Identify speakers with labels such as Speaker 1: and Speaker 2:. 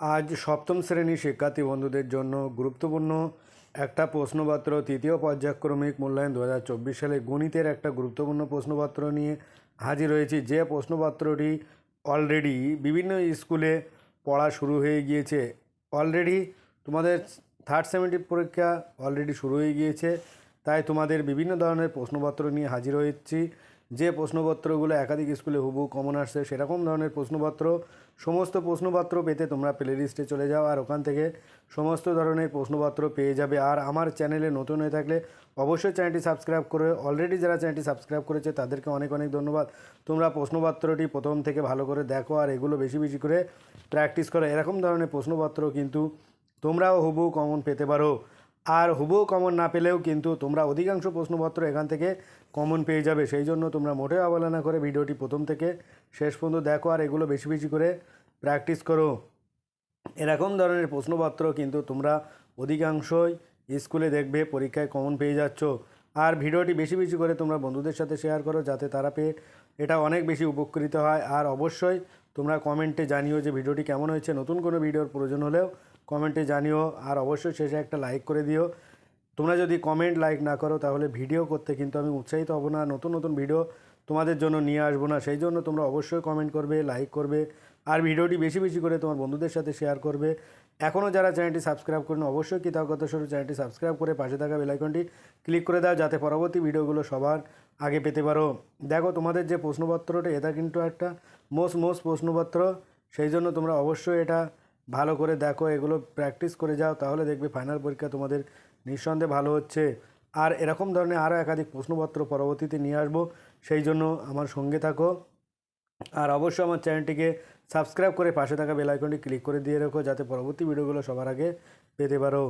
Speaker 1: আজ সপ্তম শ্রেণির শিক্ষার্থী বন্ধুদের জন্য গুরুত্বপূর্ণ একটা প্রশ্নপত্র, তৃতীয় পর্যায়ক্রমিক মূল্যায়ন দু হাজার চব্বিশ সালে গণিতের একটা গুরুত্বপূর্ণ প্রশ্নপত্র নিয়ে হাজির হয়েছি। যে প্রশ্নপত্রটি অলরেডি বিভিন্ন স্কুলে পড়া শুরু হয়ে গিয়েছে অলরেডি তোমাদের থার্ড সেমিস্টার পরীক্ষা অলরেডি শুরু হয়ে গিয়েছে, তাই তোমাদের বিভিন্ন ধরনের প্রশ্নপত্র নিয়ে হাজির হয়েছি। যে প্রশ্নপত্রগুলো একাধিক স্কুলে হুবু কমন আসছে, সেরকম ধরনের প্রশ্নপত্র, সমস্ত প্রশ্নপত্র পেতে তোমরা প্লে লিস্টে চলে যাও আর ওখান থেকে সমস্ত ধরনের প্রশ্নপত্র পেয়ে যাবে। আর আমার চ্যানেলে নতুন হয়ে থাকলে অবশ্যই চ্যানেলটি সাবস্ক্রাইব করে অলরেডি যারা চ্যানেলটি সাবস্ক্রাইব করেছে, তাদেরকে অনেক অনেক ধন্যবাদ। তোমরা প্রশ্নপত্রটি প্রথম থেকে ভালো করে দেখো আর এগুলো বেশি বেশি করে প্র্যাকটিস করো। এরকম ধরনের প্রশ্নপত্র কিন্তু তোমরাও হুবু কমন পেতে পারো। আর হুবহু কমন না পেলেও কিন্তু তোমরা অধিকাংশ প্রশ্নপত্র এখান থেকে কমন পেয়ে যাবে। সেই জন্য তোমরা মোটেও অবহেলা করে ভিডিওটি প্রথম থেকে শেষ পর্যন্ত দেখো আর এগুলো বেশি বেশি করে প্র্যাকটিস করো। এরকম ধরনের প্রশ্নপত্র কিন্তু তোমরা অধিকাংশই স্কুলে দেখবে, পরীক্ষায় কমন পেয়ে যাচ্ছ। আর ভিডিওটি বেশি বেশি করে তোমরা বন্ধুদের সাথে শেয়ার করো যাতে তারা পেয়ে এটা অনেক বেশি উপকৃত হয়। আর অবশ্যই তোমরা কমেন্টে জানিও যে ভিডিওটি কেমন হয়েছে। নতুন কোনো ভিডিওর প্রয়োজন হলেও কমেন্টে জানিও আর অবশ্যই শেষে একটা লাইক করে দিও। তোমরা যদি কমেন্ট লাইক না করো তাহলে ভিডিও করতে কিন্তু আমি উৎসাহিত হব না। নতুন নতুন ভিডিও তোমাদের জন্য নিয়ে আসব না। সেই জন্য তোমরা অবশ্যই কমেন্ট করবে লাইক করবে আর ভিডিওটি বেশি বেশি করে তোমার বন্ধুদের সাথে শেয়ার করবে। এখনও যারা চ্যানেলটি সাবস্ক্রাইব করেন, অবশ্যই কৃতজ্ঞতা স্বরূপ চ্যানেলটি সাবস্ক্রাইব করে পাশে থাকা বেলাইকনটি ক্লিক করে দাও যাতে পরবর্তী ভিডিওগুলো সবার আগে পেতে পারো। দেখো, তোমাদের যে প্রশ্নপত্রটা, এটা কিন্তু একটা মোস্ট মোস্ট প্রশ্নপত্র। সেই জন্য তোমরা অবশ্যই এটা ভালো করে দেখো, এগুলো প্র্যাকটিস করে যাও, তাহলে দেখবে ফাইনাল পরীক্ষা তোমাদের নিঃসন্দেহে ভালো হচ্ছে। আর এরকম ধরনের আরও একাধিক প্রশ্নপত্র পরবর্তীতে নিয়ে আসব। সেই জন্য আমার সঙ্গে থাকো। আর অবশ্যই আমার চ্যানেলটিকে সাবস্ক্রাইব করে পাশে থাকা বেল আইকনটি ক্লিক করে দিয়ে রেখো, যাতে পরবর্তী ভিডিওগুলো সবার আগে পেতে পারো।